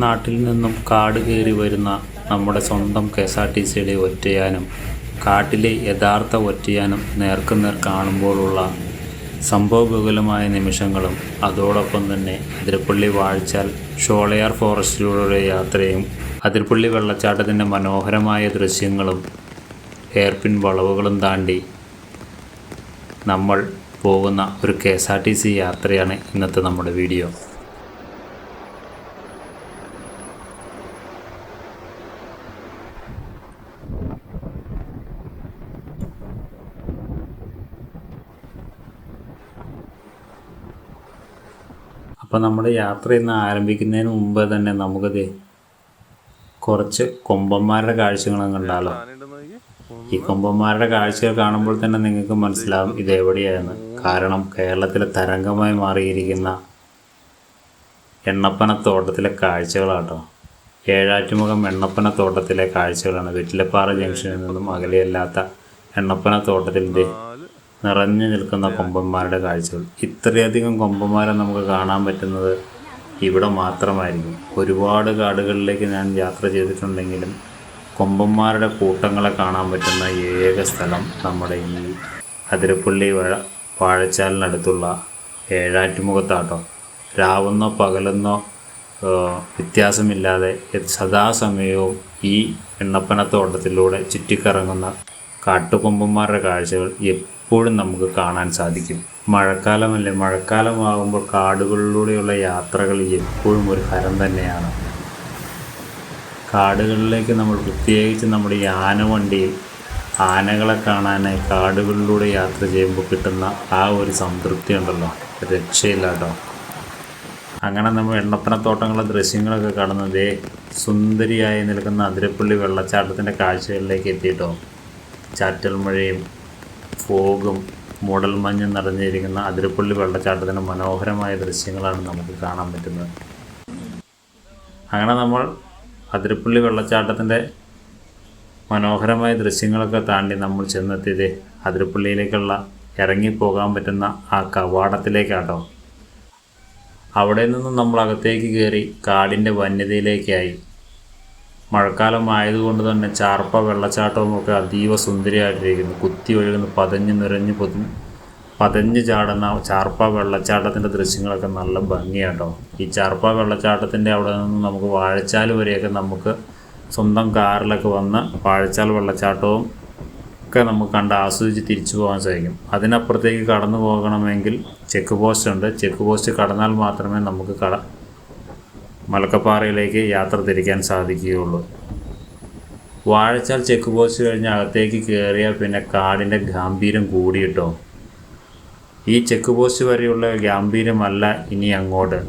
നാട്ടിൽ നിന്നും കാട് കയറി വരുന്ന നമ്മുടെ സ്വന്തം കെ എസ് ആർ ടി സിയുടെ ഒറ്റയാനം കാട്ടിലെ യഥാർത്ഥ ഒറ്റയാനം നേർക്കുനേർ കാണുമ്പോഴുള്ള സംഭവബഹുലമായ നിമിഷങ്ങളും അതോടൊപ്പം തന്നെ അതിരപ്പള്ളി വാഴ്ചാൽ ഷോളയാർ ഫോറസ്റ്റിലൂടെ യാത്രയും അതിരപ്പള്ളി വെള്ളച്ചാട്ടത്തിന്റെ മനോഹരമായ ദൃശ്യങ്ങളും ഹെയർപിൻ വളവുകളും താണ്ടി നമ്മൾ പോകുന്ന ഒരു K S R T C യാത്രയാണ് ഇന്നത്തെ നമ്മുടെ വീഡിയോ. അപ്പോൾ നമ്മൾ യാത്ര ഇന്ന് ആരംഭിക്കുന്നതിന് മുമ്പ് തന്നെ നമുക്കത് കുറച്ച് കൊമ്പന്മാരുടെ കാഴ്ചകളൊക്കെ ഉണ്ടാവും ഈ കൊമ്പന്മാരുടെ കാഴ്ചകൾ കാണുമ്പോൾ തന്നെ നിങ്ങൾക്ക് മനസ്സിലാവും ഇത് എവിടെയാണ്. കാരണം കേരളത്തിലെ തരംഗമായി മാറിയിരിക്കുന്ന എണ്ണപ്പനത്തോട്ടത്തിലെ കാഴ്ചകളാട്ടോ. ഏഴാറ്റുമുഖം എണ്ണപ്പനത്തോട്ടത്തിലെ കാഴ്ചകളാണ്. വെറ്റിലപ്പാറ ജംഗ്ഷനിൽ നിന്നും അകലെയല്ലാത്ത എണ്ണപ്പനത്തോട്ടത്തിന്റെ നിറഞ്ഞു നിൽക്കുന്ന കൊമ്പന്മാരുടെ കാഴ്ചകൾ. ഇത്രയധികം കൊമ്പന്മാരെ നമുക്ക് കാണാൻ പറ്റുന്നത് ഇവിടെ മാത്രമായിരിക്കും. ഒരുപാട് കാടുകളിലേക്ക് ഞാൻ യാത്ര ചെയ്തിട്ടുണ്ടെങ്കിലും കൊമ്പന്മാരുടെ കൂട്ടങ്ങളെ കാണാൻ പറ്റുന്ന ഏക സ്ഥലം നമ്മുടെ ഈ അതിരപ്പള്ളി വഴ വാഴച്ചാലിനടുത്തുള്ള ഏഴാറ്റുമുഖത്താട്ടോ. രാവെന്നോ പകലെന്നോ വ്യത്യാസമില്ലാതെ സദാസമയവും ഈ എണ്ണപ്പനത്തോട്ടത്തിലൂടെ ചുറ്റിക്കറങ്ങുന്ന കാട്ടുകൊമ്പന്മാരുടെ കാഴ്ചകൾ എപ്പോഴും നമുക്ക് കാണാൻ സാധിക്കും. മഴക്കാലമല്ലേ? മഴക്കാലമാകുമ്പോൾ കാടുകളിലൂടെയുള്ള യാത്രകൾ എപ്പോഴും ഒരു ഹരം തന്നെയാണ്. കാടുകളിലേക്ക് നമ്മൾ പ്രത്യേകിച്ച് നമ്മുടെ ഈ ആനവണ്ടിയിൽ ആനകളെ കാണാനായി കാടുകളിലൂടെ യാത്ര ചെയ്യുമ്പോൾ കിട്ടുന്ന ആ ഒരു സംതൃപ്തി ഉണ്ടല്ലോ. രക്ഷയില്ല കേട്ടോ അങ്ങനെ നമ്മൾ എണ്ണപ്പനത്തോട്ടങ്ങളുടെ ദൃശ്യങ്ങളൊക്കെ കാണുന്നതേ സുന്ദരിയായി നിൽക്കുന്ന അതിരപ്പള്ളി വെള്ളച്ചാട്ടത്തിന്റെ കാഴ്ചകളിലേക്ക് എത്തിയിട്ടോ. ചാറ്റൽ മഴയും ഫോഗും മൂടൽ മഞ്ഞും നിറഞ്ഞിരിക്കുന്ന അതിരപ്പള്ളി വെള്ളച്ചാട്ടത്തിന്റെ മനോഹരമായ ദൃശ്യങ്ങളാണ് നമുക്ക് കാണാൻ പറ്റുന്നത്. അങ്ങനെ നമ്മൾ അതിരപ്പള്ളി വെള്ളച്ചാട്ടത്തിന്റെ മനോഹരമായ ദൃശ്യങ്ങളൊക്കെ താണ്ടി നമ്മൾ ചെന്നെത്തിയത് അതിരപ്പള്ളിയിലേക്കുള്ള ഇറങ്ങിപ്പോകാൻ പറ്റുന്ന ആ കവാടത്തിലേക്കാട്ടോ. അവിടെ നിന്നും നമ്മൾ അകത്തേക്ക് കയറി കാടിന്റെ വന്യതയിലേക്കായി. മഴക്കാലം ആയതുകൊണ്ട് തന്നെ ചാർപ്പ വെള്ളച്ചാട്ടവും ഒക്കെ അതീവ സുന്ദരിയായിട്ടിരിക്കുന്നു. കുത്തി ഒഴുകുന്ന പതഞ്ഞ് നിറഞ്ഞ് പൊതി പതഞ്ഞ് ചാടുന്ന ചാർപ്പ വെള്ളച്ചാട്ടത്തിന്റെ ദൃശ്യങ്ങളൊക്കെ നല്ല ഭംഗിയാട്ടോ. ഈ ചാർപ്പ വെള്ളച്ചാട്ടത്തിന്റെ അവിടെ നിന്ന് നമുക്ക് വാഴച്ചാൽ വരെയൊക്കെ നമുക്ക് സ്വന്തം കാറിലൊക്കെ വന്ന് വാഴച്ചാൽ വെള്ളച്ചാട്ടവും ഒക്കെ നമുക്ക് കണ്ട് ആസ്വദിച്ച് തിരിച്ചു പോകാൻ സാധിക്കും. അതിനപ്പുറത്തേക്ക് കടന്നു പോകണമെങ്കിൽ ചെക്ക് പോസ്റ്റ് ഉണ്ട്. ചെക്ക് പോസ്റ്റ് കടന്നാൽ മാത്രമേ നമുക്ക് കട മലക്കപ്പാറയിലേക്ക് യാത്ര തിരിക്കാൻ സാധിക്കുകയുള്ളൂ. വാഴച്ചാൽ ചെക്ക് പോസ്റ്റ് കഴിഞ്ഞ് അകത്തേക്ക് കയറിയാൽ പിന്നെ കാടിന്റെ ഗാംഭീര്യം കൂടിയിട്ടോ? ഈ ചെക്ക് പോസ്റ്റ് വരെയുള്ള ഗാംഭീര്യമല്ല ഇനി അങ്ങോട്ട്.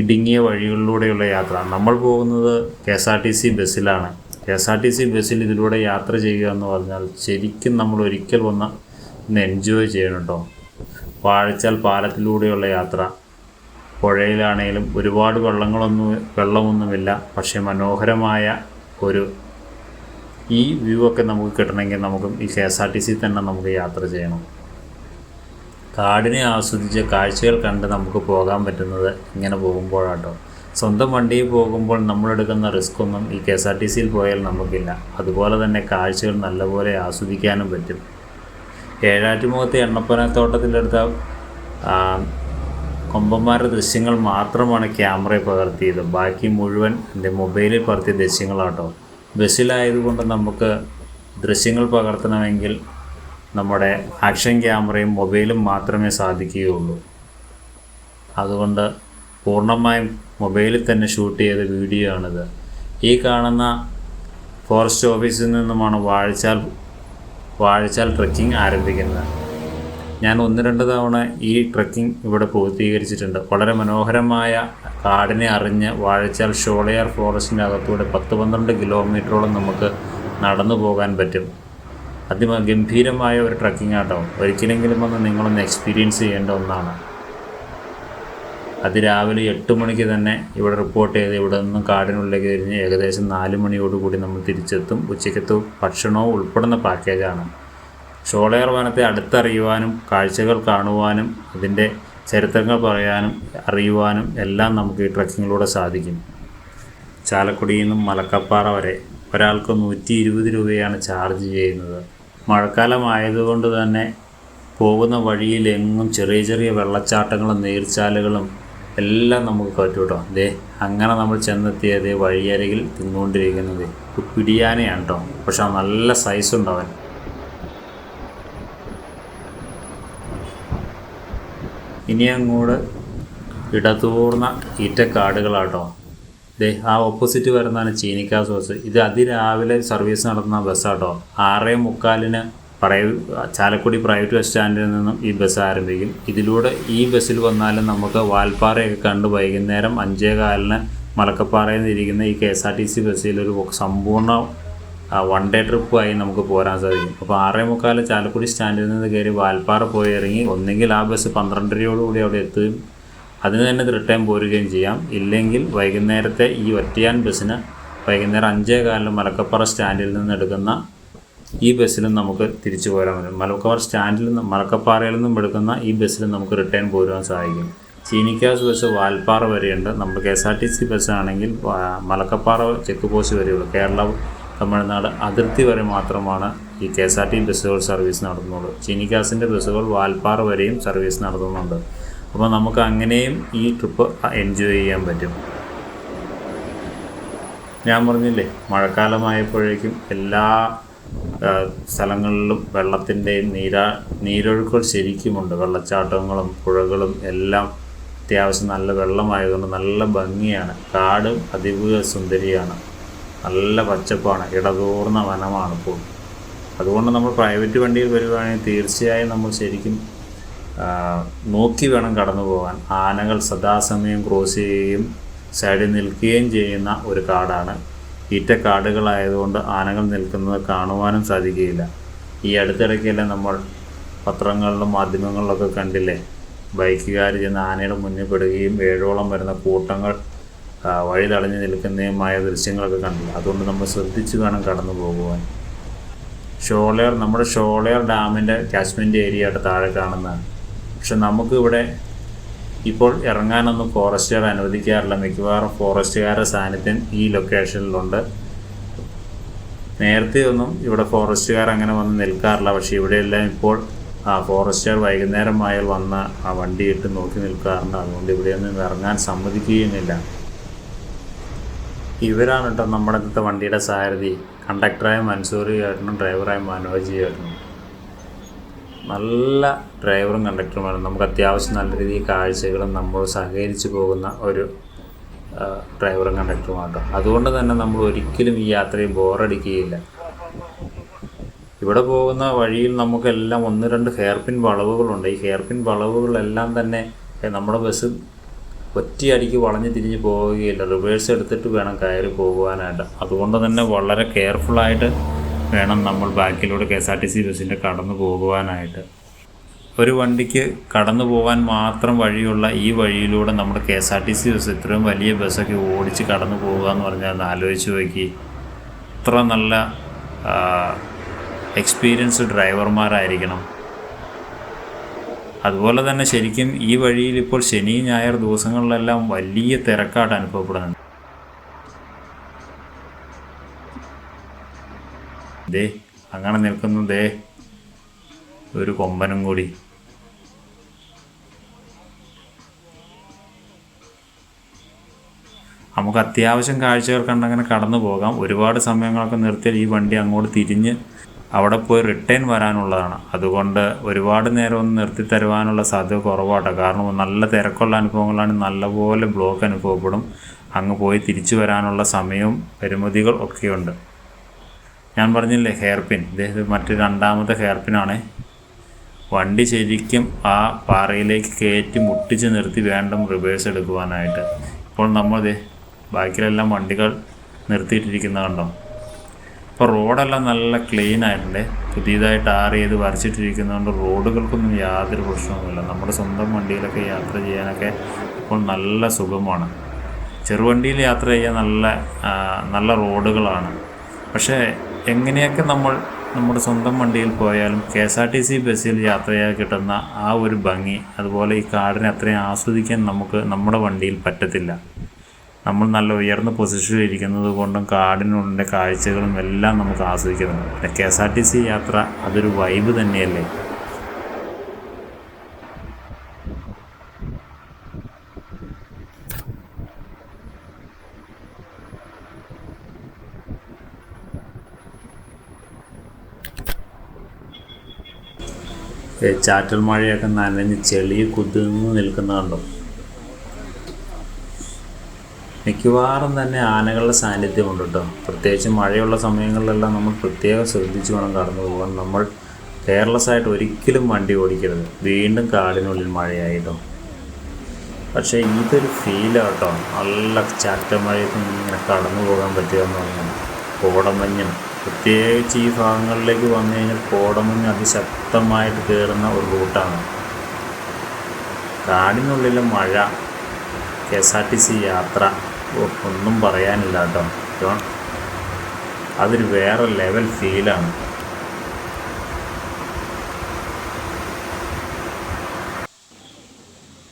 ഇടുങ്ങിയ വഴികളിലൂടെയുള്ള യാത്ര. നമ്മൾ പോകുന്നത് K S R T C ബസ്സിലാണ്. K S R T C ബസ്സിൽ ഇതിലൂടെ യാത്ര ചെയ്യുക എന്ന് പറഞ്ഞാൽ ശരിക്കും നമ്മൾ ഒരിക്കൽ വന്ന് എൻജോയ് ചെയ്യണം കേട്ടോ വാഴച്ചാൽ പാലത്തിലൂടെയുള്ള യാത്ര. പുഴയിലാണെങ്കിലും ഒരുപാട് വെള്ളങ്ങളൊന്നും വെള്ളമൊന്നുമില്ല. പക്ഷേ മനോഹരമായ ഒരു ഈ വ്യൂ ഒക്കെ നമുക്ക് കിട്ടണമെങ്കിൽ നമുക്ക് ഈ K S R T C തന്നെ നമുക്ക് യാത്ര ചെയ്യണം. കാടിനെ ആസ്വദിച്ച് കാഴ്ചകൾ കണ്ട് നമുക്ക് പോകാൻ പറ്റുന്നത് ഇങ്ങനെ പോകുമ്പോഴാട്ടോ. സ്വന്തം വണ്ടിയിൽ പോകുമ്പോൾ നമ്മളെടുക്കുന്ന റിസ്ക് ഒന്നും ഈ കെ എസ് ആർ ടി സിയിൽ പോയാൽ നമുക്കില്ല. അതുപോലെ തന്നെ കാഴ്ചകൾ നല്ലപോലെ ആസ്വദിക്കാനും പറ്റും. ഏഴാറ്റുമുഖത്തെ എണ്ണപ്പനത്തോട്ടത്തിലെടുത്ത ആ, കൊമ്പന്മാരുടെ ദൃശ്യങ്ങൾ മാത്രമാണ് ക്യാമറയിൽ പകർത്തിയത്. ബാക്കി മുഴുവൻ എന്റെ മൊബൈലിൽ പകർത്തിയ ദൃശ്യങ്ങളാട്ടോ. ബസ്സിലായതുകൊണ്ട് നമുക്ക് ദൃശ്യങ്ങൾ പകർത്തണമെങ്കിൽ നമ്മുടെ ആക്ഷൻ ക്യാമറയും മൊബൈലും മാത്രമേ സാധിക്കുകയുള്ളൂ. അതുകൊണ്ട് പൂർണമായും മൊബൈലിൽ തന്നെ ഷൂട്ട് ചെയ്ത വീഡിയോ ആണിത് ഈ കാണുന്ന ഫോറസ്റ്റ് ഓഫീസിൽ നിന്നുമാണ് വാഴച്ചാൽ വാഴച്ചാൽ ട്രക്കിംഗ് ആരംഭിക്കുന്നത്. ഞാൻ ഒന്ന് രണ്ട് തവണ ഈ ട്രക്കിംഗ് ഇവിടെ പൂർത്തീകരിച്ചിട്ടുണ്ട്. വളരെ മനോഹരമായ കാടിനെ അറിഞ്ഞ് വാഴച്ചാൽ ഷോളയാർ ഫോറസ്റ്റിന്റെ അകത്തൂടെ പത്ത് പന്ത്രണ്ട് കിലോമീറ്ററോളം നമുക്ക് നടന്നു പോകാൻ പറ്റും. അതിഗംഭീരമായ ഒരു ട്രക്കിംഗ് ആട്ടോ. ഒരിക്കലെങ്കിലും ഒന്ന് നിങ്ങളൊന്ന് എക്സ്പീരിയൻസ് ചെയ്യേണ്ട ഒന്നാണ്. അതിരാവിലെ എട്ട് മണിക്ക് തന്നെ ഇവിടെ റിപ്പോർട്ട് ചെയ്ത് ഇവിടെ നിന്നും കാടിനുള്ളിലേക്ക് തിരിഞ്ഞ് ഏകദേശം നാല് മണിയോടുകൂടി നമ്മൾ തിരിച്ചെത്തും. ഉച്ചയ്ക്കത്തെ ഭക്ഷണവും ഉൾപ്പെടുന്ന പാക്കേജാണ് ഷോളയാർ വനത്തെ അടുത്തറിയുവാനും കാഴ്ചകൾ കാണുവാനും അതിന്റെ ചരിത്രങ്ങൾ പറയാനും അറിയുവാനും എല്ലാം നമുക്ക് ഈ ട്രക്കിങ്ങിലൂടെ സാധിക്കും. ചാലക്കുടിയിൽ നിന്നും മലക്കപ്പാറ വരെ ഒരാൾക്ക് നൂറ്റി ഇരുപത് രൂപയാണ് ചാർജ് ചെയ്യുന്നത്. മഴക്കാലം ആയതുകൊണ്ട് തന്നെ പോകുന്ന വഴിയിലെങ്ങും ചെറിയ ചെറിയ വെള്ളച്ചാട്ടങ്ങളും നീർച്ചാലുകളും എല്ലാം നമുക്ക് പറ്റും കേട്ടോ ദേ അങ്ങനെ നമ്മൾ ചെന്നെത്തിയത് വഴിയരികിൽ തിന്നുകൊണ്ടിരിക്കുന്നത്. പിടിയാനയാണ് കേട്ടോ. പക്ഷെ നല്ല സൈസ് ഉണ്ടാവൻ. ഇനി അങ്ങോട്ട് ഇടതൂർന്ന ഈറ്റക്കാടുകളാട്ടോ. ദേ ആ ഓപ്പോസിറ്റ് വരുന്നതാണ് ചീനിക്കാസ് ബസ് ഇത് അതിരാവിലെ സർവീസ് നടത്തുന്ന ബസ്സാട്ടോ. ആറേ മുക്കാലിന് പറയ ചാലക്കുടി പ്രൈവറ്റ് ബസ് സ്റ്റാൻഡിൽ നിന്നും ഈ ബസ് ആരംഭിക്കും. ഇതിലൂടെ ഈ ബസ്സിൽ വന്നാലും നമുക്ക് വാൽപ്പാറയൊക്കെ കണ്ട് വൈകുന്നേരം അഞ്ചേ കാലിന് മലക്കപ്പാറയിൽ നിന്ന് ഇരിക്കുന്ന ഈ K S R T C ബസ്സിൽ ഒരു സമ്പൂർണ വൺ ഡേ ട്രിപ്പായി നമുക്ക് പോരാൻ സാധിക്കും. അപ്പോൾ ആറേ മുക്കാൽ ചാലക്കുടി സ്റ്റാൻഡിൽ നിന്ന് കയറി വാൽപ്പാറ പോയി ഇറങ്ങി ഒന്നെങ്കിൽ ആ ബസ് പന്ത്രണ്ടരയോടുകൂടി അവിടെ എത്തുകയും അതിന് തന്നെ റിട്ടേൺ പോരുകയും ചെയ്യാം. ഇല്ലെങ്കിൽ വൈകുന്നേരത്തെ ഈ ഒറ്റയാൻ ബസ്സിന് വൈകുന്നേരം അഞ്ചേ കാലിന് മലക്കപ്പാറ സ്റ്റാൻഡിൽ നിന്ന് എടുക്കുന്ന ഈ ബസ്സിലും നമുക്ക് തിരിച്ചു പോരാൻ പറ്റും. മലക്കപ്പാറ സ്റ്റാൻഡിൽ നിന്ന് മലക്കപ്പാറയിൽ നിന്നും എടുക്കുന്ന ഈ ബസ്സിലും നമുക്ക് റിട്ടേൺ പോരുവാൻ സാധിക്കും. ചീനിക്കാസ് ബസ് വാൽപ്പാറ വരെയുണ്ട്. നമ്മുടെ K S R T C ബസ്സാണെങ്കിൽ Malakkappara check post വരെയുള്ളൂ. കേരള തമിഴ്നാട് അതിർത്തി വരെ മാത്രമാണ് ഈ കെ എസ് ആർ ടി ബസ്സുകൾ സർവീസ് നടത്തുന്നുള്ളൂ ചീനിക്കാസിന്റെ ബസ്സുകൾ വാൽപ്പാറ വരെയും സർവീസ് നടത്തുന്നുണ്ട്. അപ്പോൾ നമുക്ക് അങ്ങനെയും ഈ ട്രിപ്പ് എൻജോയ് ചെയ്യാൻ പറ്റും. ഞാൻ പറഞ്ഞില്ലേ മഴക്കാലമായപ്പോഴേക്കും എല്ലാ സ്ഥലങ്ങളിലും വെള്ളത്തിന്റെയും നീരാ നീരൊഴുക്കുകൾ ശരിക്കുമുണ്ട്. വെള്ളച്ചാട്ടങ്ങളും പുഴകളും എല്ലാം അത്യാവശ്യം നല്ല വെള്ളമായതുകൊണ്ട് നല്ല ഭംഗിയാണ്. കാട് അതിവ സുന്ദരിയാണ്. നല്ല പച്ചപ്പാണ് ഇടതൂർന്ന വനമാണ് ഇപ്പോൾ. അതുകൊണ്ട് നമ്മൾ പ്രൈവറ്റ് വണ്ടിയിൽ വരുവാണെങ്കിൽ തീർച്ചയായും നമ്മൾ ശരിക്കും നോക്കി വേണം കടന്നു പോകാൻ. ആനകൾ സദാസമയം ക്രോസ് ചെയ്യുകയും സൈഡിൽ നിൽക്കുകയും ചെയ്യുന്ന ഒരു കാടാണ്. ഈറ്റ കാടുകളായതുകൊണ്ട് ആനകൾ നിൽക്കുന്നത് കാണുവാനും സാധിക്കുകയില്ല. ഈ അടുത്തിടയ്ക്കെല്ലാം നമ്മൾ പത്രങ്ങളിലും മാധ്യമങ്ങളിലൊക്കെ കണ്ടില്ലേ? ബൈക്കുകാർ ചെന്ന് ആനയുടെ മുന്നിൽ പെടുകയും ഏഴോളം വരുന്ന കൂട്ടങ്ങൾ വഴി തടഞ്ഞു നിൽക്കുന്നതുമായ ദൃശ്യങ്ങളൊക്കെ കണ്ടില്ല. അതുകൊണ്ട് നമ്മൾ ശ്രദ്ധിച്ചു വേണം കടന്നു പോകുവാൻ. ഷോളയർ നമ്മുടെ ഷോളയർ ഡാമിന്റെ കാശ്മീന്റെ ഏരിയ ആയിട്ട് താഴെ കാണുന്നതാണ്. പക്ഷെ നമുക്കിവിടെ ഇപ്പോൾ ഇറങ്ങാനൊന്നും ഫോറസ്റ്റുകാർ അനുവദിക്കാറില്ല. മിക്കവാറും ഫോറസ്റ്റുകാരുടെ സാന്നിധ്യം ഈ ലൊക്കേഷനിലുണ്ട്. നേരത്തെ ഒന്നും ഇവിടെ ഫോറസ്റ്റുകാർ അങ്ങനെ വന്ന് നിൽക്കാറില്ല. പക്ഷേ ഇവിടെയെല്ലാം ഇപ്പോൾ ആ ഫോറസ്റ്റുകാർ വൈകുന്നേരമായാൽ വന്ന് ആ വണ്ടിയിട്ട് നോക്കി നിൽക്കാറുണ്ട്. അതുകൊണ്ട് ഇവിടെയൊന്നും ഇറങ്ങാൻ സമ്മതിക്കുകയുമില്ല. ഇവരാണ് കേട്ടോ നമ്മുടെ ഇന്നത്തെ വണ്ടിയുടെ സാരഥി. കണ്ടക്ടറായ മൻസൂറി ചേട്ടനും ഡ്രൈവറായ മനോജ് ചേട്ടനും നല്ല ഡ്രൈവറും കണ്ടക്ടറുമാണ്. നമുക്ക് അത്യാവശ്യം നല്ല രീതിയിൽ കാഴ്ചകളും നമ്മൾ സഹകരിച്ച് പോകുന്ന ഒരു ഡ്രൈവറും കണ്ടക്ടറുമാണ് അതുകൊണ്ട് തന്നെ നമ്മൾ ഒരിക്കലും ഈ യാത്രയിൽ ബോറടിക്കുകയില്ല. ഇവിടെ പോകുന്ന വഴിയിൽ നമുക്കെല്ലാം ഒന്ന് രണ്ട് ഹെയർപിൻ വളവുകളുണ്ട്. ഈ ഹെയർപിൻ വളവുകളെല്ലാം തന്നെ നമ്മുടെ ബസ് ഒറ്റയടിക്ക് വളഞ്ഞ് തിരിഞ്ഞ് പോവുകയില്ല. റിവേഴ്സ് എടുത്തിട്ട് വേണം കയറി പോകുവാനായിട്ട്. അതുകൊണ്ട് തന്നെ വളരെ കെയർഫുള്ളായിട്ട് വേണം നമ്മൾ ബാക്കിലൂടെ K S R T C ബസ്സിന്റെ കടന്നു പോകുവാനായിട്ട്. ഒരു വണ്ടിക്ക് കടന്നു പോകാൻ മാത്രം വഴിയുള്ള ഈ വഴിയിലൂടെ നമ്മുടെ K S R T C bus ഇത്രയും വലിയ ബസ്സൊക്കെ ഓടിച്ച് കടന്നു പോകുക എന്ന് പറഞ്ഞാൽ ആലോചിച്ച് നോക്കി. ഇത്ര നല്ല എക്സ്പീരിയൻസ് ഡ്രൈവർമാരായിരിക്കണം അതുപോലെ തന്നെ ശരിക്കും ഈ വഴിയിൽ ഇപ്പോൾ ശനി ഞായർ ദിവസങ്ങളിലെല്ലാം വലിയ തിരക്കാട്ട് അനുഭവപ്പെടുന്നുണ്ട്. ദേ അങ്ങനെ നിൽക്കുന്നു ദേ ഒരു കൊമ്പനും കൂടി. നമുക്ക് അത്യാവശ്യം കാഴ്ചകൾ കണ്ടങ്ങനെ കടന്നു പോകാം ഒരുപാട് സമയങ്ങളൊക്കെ നിർത്തിയാൽ ഈ വണ്ടി അങ്ങോട്ട് തിരിഞ്ഞ് അവിടെ പോയി റിട്ടേൺ വരാനുള്ളതാണ്. അതുകൊണ്ട് ഒരുപാട് നേരം ഒന്ന് നിർത്തി തരുവാനുള്ള സാധ്യത കുറവാട്ടോ. കാരണം നല്ല തിരക്കുള്ള അനുഭവങ്ങളാണ് നല്ലപോലെ ബ്ലോക്ക് അനുഭവപ്പെടും. അങ്ങ് പോയി തിരിച്ചു വരാനുള്ള സമയവും പരിമിതികൾ ഒക്കെയുണ്ട്. ഞാൻ പറഞ്ഞില്ലേ ഹെയർ പിൻ ഇത് മറ്റു രണ്ടാമത്തെ ഹെയർ പിനാണ് വണ്ടി ശരിക്കും ആ പാറയിലേക്ക് കയറ്റി മുട്ടിച്ച് നിർത്തി വേണ്ടും റിവേഴ്സ് എടുക്കുവാനായിട്ട്. ഇപ്പോൾ നമ്മൾ ബാക്കിലെല്ലാം വണ്ടികൾ നിർത്തിയിട്ടിരിക്കുന്ന കണ്ടോ? ഇപ്പോൾ റോഡെല്ലാം നല്ല ക്ലീൻ ആയിട്ടുണ്ട്. പുതിയതായിട്ട് ആറ് ചെയ്ത് വരച്ചിട്ടിരിക്കുന്നതുകൊണ്ട് റോഡുകൾക്കൊന്നും യാതൊരു പ്രശ്നവുമില്ല. നമ്മുടെ സ്വന്തം വണ്ടിയിലൊക്കെ യാത്ര ചെയ്യാനൊക്കെ ഇപ്പോൾ നല്ല സുഖമാണ്. ചെറുവണ്ടിയിൽ യാത്ര ചെയ്യാൻ നല്ല നല്ല റോഡുകളാണ്. പക്ഷേ എങ്ങനെയൊക്കെ നമ്മൾ നമ്മുടെ സ്വന്തം വണ്ടിയിൽ പോയാലും K S R T C ബസ്സിൽ യാത്ര ചെയ്യാൻ കിട്ടുന്ന ആ ഒരു ഭംഗി അതുപോലെ ഈ കാടിനെ അത്രയും ആസ്വദിക്കാൻ നമുക്ക് നമ്മുടെ വണ്ടിയിൽ പറ്റത്തില്ല. നമ്മൾ നല്ല ഉയർന്ന പൊസിഷനിൽ ഇരിക്കുന്നത് കൊണ്ടും കാടിനുള്ളിന്റെ കാഴ്ചകളും എല്ലാം നമുക്ക് ആസ്വദിക്കുന്നുണ്ട്. പിന്നെ K S R T C യാത്ര അതൊരു വൈബ് തന്നെയല്ലേ? ചാറ്റൽ മഴയൊക്കെ നനഞ്ഞ് ചെളി കുതിർന്ന് നിൽക്കുന്നുണ്ടോ മിക്കവാറും തന്നെ ആനകളുടെ സാന്നിധ്യം ഉണ്ട് കേട്ടോ പ്രത്യേകിച്ച് മഴയുള്ള സമയങ്ങളിലെല്ലാം നമ്മൾ പ്രത്യേകം ശ്രദ്ധിച്ചു വേണം കടന്നു പോകാൻ. നമ്മൾ കെയർലെസ് ആയിട്ട് ഒരിക്കലും വണ്ടി ഓടിക്കരുത്. വീണ്ടും കാടിനുള്ളിൽ മഴയായിട്ടോ. പക്ഷേ ഇതൊരു ഫീലാട്ടോ നല്ല ചാറ്റമഴയത്ത് ഇങ്ങനെ കടന്നു പോകാൻ പറ്റുകയെന്ന് പറഞ്ഞാൽ കോടമഞ്ഞും. പ്രത്യേകിച്ച് ഈ ഭാഗങ്ങളിലേക്ക് വന്നു കഴിഞ്ഞാൽ കോടമഞ്ഞ് അതിശക്തമായിട്ട് കയറുന്ന ഒരു റൂട്ടാണ് കാടിനുള്ളിലെ മഴ K S R T C യാത്ര ഒന്നും പറയാനില്ല കേട്ടോ. കേട്ടോ അതൊരു വേറെ ലെവൽ ഫീലാണ്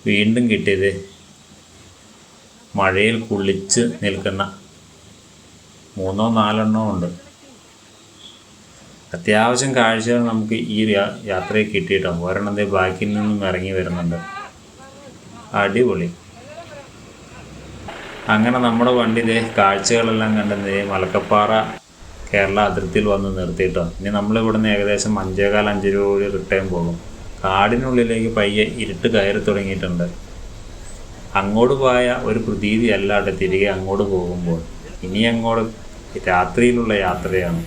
വീണ്ടും കിട്ടിയത് മഴയിൽ കുളിച്ച് നിൽക്കുന്ന മൂന്നോ നാലെണ്ണോ ഉണ്ട്. അത്യാവശ്യം കാഴ്ചകൾ നമുക്ക് ഈ യാത്രയിൽ കിട്ടിയിട്ടോ. ഒരെണ്ണം ബാക്കിൽ നിന്നും ഇറങ്ങി വരുന്നുണ്ട്. അടിപൊളി. അങ്ങനെ നമ്മുടെ വണ്ടിയിലെ കാഴ്ചകളെല്ലാം കണ്ടെന്ന് മലക്കപ്പാറ കേരള അതിർത്തിയിൽ വന്ന് നിർത്തിയിട്ടോ. ഇനി നമ്മളിവിടുന്ന് ഏകദേശം അഞ്ചേകാൽ അഞ്ച് രൂപ കൂടി റിട്ടേൺ പോകും. കാടിനുള്ളിലേക്ക് പയ്യെ ഇരുട്ട് കയറി തുടങ്ങിയിട്ടുണ്ട്. അങ്ങോട്ട് പോയ ഒരു പ്രതീതി അല്ലാതെ തിരികെ അങ്ങോട്ട് പോകുമ്പോൾ. ഇനി അങ്ങോട്ട് രാത്രിയിലുള്ള യാത്രയാണ്.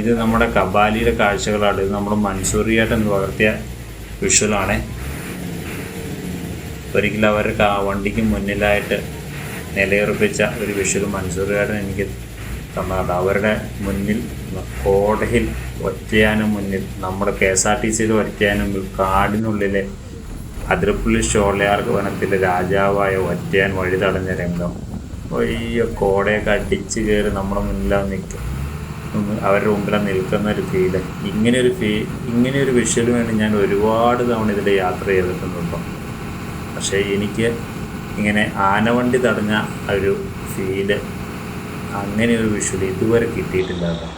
ഇത് നമ്മുടെ കബാലിയുടെ കാഴ്ചകളാണ്. ഇത് നമ്മുടെ മൻസൂറിയായിട്ട് പകർത്തിയ വിഷ്വലാണ് ഒരിക്കലും അവർക്ക് ആ വണ്ടിക്ക് മുന്നിലായിട്ട് നിലയുറപ്പിച്ച ഒരു വിഷ്വൽ മൻസൂറിയായിട്ട് എനിക്ക് തന്നതാണ്. അവരുടെ മുന്നിൽ കോടയിൽ ഒറ്റയാനും മുന്നിൽ നമ്മുടെ കെ എസ് ആർ ടി സിയിൽ ഒറ്റയാനും കാടിനുള്ളിലെ അതിരപ്പള്ളി ഷോളയാർ വനത്തിലെ രാജാവായ ഒറ്റയാൻ വഴി തടഞ്ഞ രംഗം. വലിയ കോടയൊക്കെ അടിച്ച് കയറി നമ്മുടെ മുന്നിലാ നിൽക്കും. അവരുടെ മുമ്പിലാണ് നിൽക്കുന്ന ഒരു ഫീൽ ഇങ്ങനെ ഒരു ഫീ ഇങ്ങനെ ഒരു വിഷ്വൽ വേണ്ടി ഞാൻ ഒരുപാട് തവണ ഇതിൽ യാത്ര ചെയ്തിട്ടുണ്ടോ. പക്ഷേ എനിക്ക് ഇങ്ങനെ ആനവണ്ടി തടഞ്ഞ ഒരു ഫീൽ അങ്ങനെ ഒരു വിഷ്വൽ ഇതുവരെ കിട്ടിയിട്ടില്ല കേട്ടോ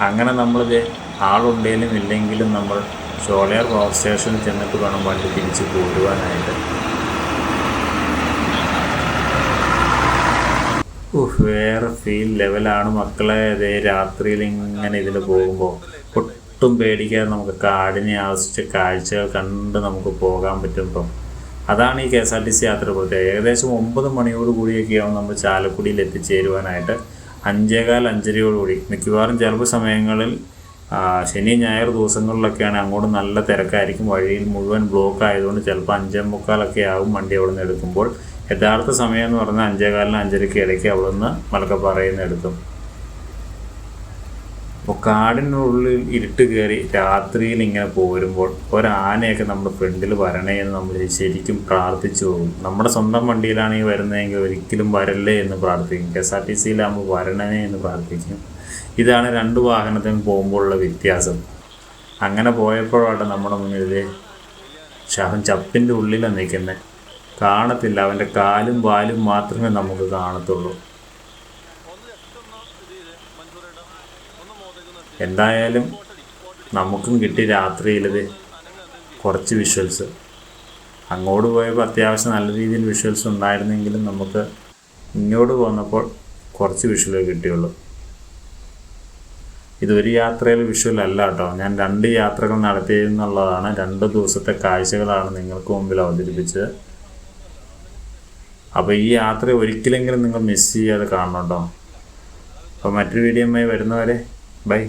അങ്ങനെ നമ്മളിത് ആളുണ്ടെങ്കിലും ഇല്ലെങ്കിലും നമ്മൾ ഷോളയാർ പവർ സ്റ്റേഷനിൽ ചെന്നിട്ട് വേണം വണ്ടി തിരിച്ച് കൂടുവാനായിട്ട് വേറെ ഫീൽ ലെവലാണ് മക്കളെ. അതേ രാത്രിയിൽ ഇങ്ങനെ ഇതിൽ പോകുമ്പോൾ ഒട്ടും പേടിക്കാതെ നമുക്ക് കാടിനെ ആവശ്യിച്ച കാഴ്ചകൾ കണ്ട് നമുക്ക് പോകാൻ പറ്റുമ്പോൾ അതാണ് ഈ K S R T C യാത്ര പ്രത്യേകത ഏകദേശം ഒമ്പത് മണിയോട് കൂടിയൊക്കെയാവും നമ്മൾ ചാലക്കുടിയിൽ എത്തിച്ചേരുവാനായിട്ട്. അഞ്ചേകാൽ അഞ്ചരയോടുകൂടി മിക്കവാറും ചിലപ്പോൾ സമയങ്ങളിൽ ശനി ഞായർ ദിവസങ്ങളിലൊക്കെയാണ് അങ്ങോട്ട് നല്ല തിരക്കായിരിക്കും. വഴിയിൽ മുഴുവൻ ബ്ലോക്ക് ആയതുകൊണ്ട് ചിലപ്പോൾ അഞ്ചേ മുക്കാലൊക്കെ ആവും വണ്ടി അവിടെ നിന്ന് എടുക്കുമ്പോൾ. യഥാർത്ഥ സമയം എന്ന് പറഞ്ഞാൽ അഞ്ചേകാലിന് അഞ്ചരയ്ക്ക് ഇടയ്ക്ക് അവിടെ നിന്ന് മലക്കപ്പാറയിൽ നിന്ന് എടുക്കും. അപ്പോൾ കാടിനുള്ളിൽ ഇരുട്ട് കയറി രാത്രിയിൽ ഇങ്ങനെ പോരുമ്പോൾ ഒരാനയൊക്കെ നമ്മുടെ ഫ്രണ്ടിൽ വരണേ എന്ന് നമ്മൾ ശരിക്കും പ്രാർത്ഥിച്ചു പോകും. നമ്മുടെ സ്വന്തം വണ്ടിയിലാണെങ്കിൽ വരുന്നതെങ്കിൽ ഒരിക്കലും വരല്ലേ എന്ന് പ്രാർത്ഥിക്കും. കെ എസ് ആർ ടി സിയിലാകുമ്പോൾ വരണേ എന്ന് പ്രാർത്ഥിക്കും. ഇതാണ് രണ്ട് വാഹനത്തിന് പോകുമ്പോഴുള്ള വ്യത്യാസം. അങ്ങനെ പോയപ്പോഴാണ് നമ്മുടെ മുന്നിൽ ഷഹൻ ചപ്പിന്റെ ഉള്ളിലാണ് നിൽക്കുന്നത് കാണത്തില്ല. അവന്റെ കാലും വാലും മാത്രമേ നമുക്ക് കാണത്തുള്ളൂ. എന്തായാലും നമുക്കും കിട്ടി രാത്രിയിലത് കുറച്ച് വിഷ്വൽസ് അങ്ങോട്ട് പോയപ്പോൾ അത്യാവശ്യം നല്ല രീതിയിൽ വിഷ്വൽസ് ഉണ്ടായിരുന്നെങ്കിലും നമുക്ക് ഇങ്ങോട്ട് പോന്നപ്പോൾ കുറച്ച് വിഷ്വലേ കിട്ടിയുള്ളൂ. ഇതൊരു യാത്രയിൽ വിഷ്വൽ അല്ല കേട്ടോ. ഞാൻ രണ്ട് യാത്രകൾ നടത്തിയെന്നുള്ളതാണ്. രണ്ട് ദിവസത്തെ കാഴ്ചകളാണ് നിങ്ങൾക്ക് മുമ്പിൽ അവതരിപ്പിച്ചത്. അപ്പോൾ ഈ യാത്ര ഒരിക്കലെങ്കിലും നിങ്ങൾ മിസ് ചെയ്യാതെ കാണണം കേട്ടോ. അപ്പോൾ മറ്റൊരു വീഡിയോയുമായി വരുന്നവരെ ബൈ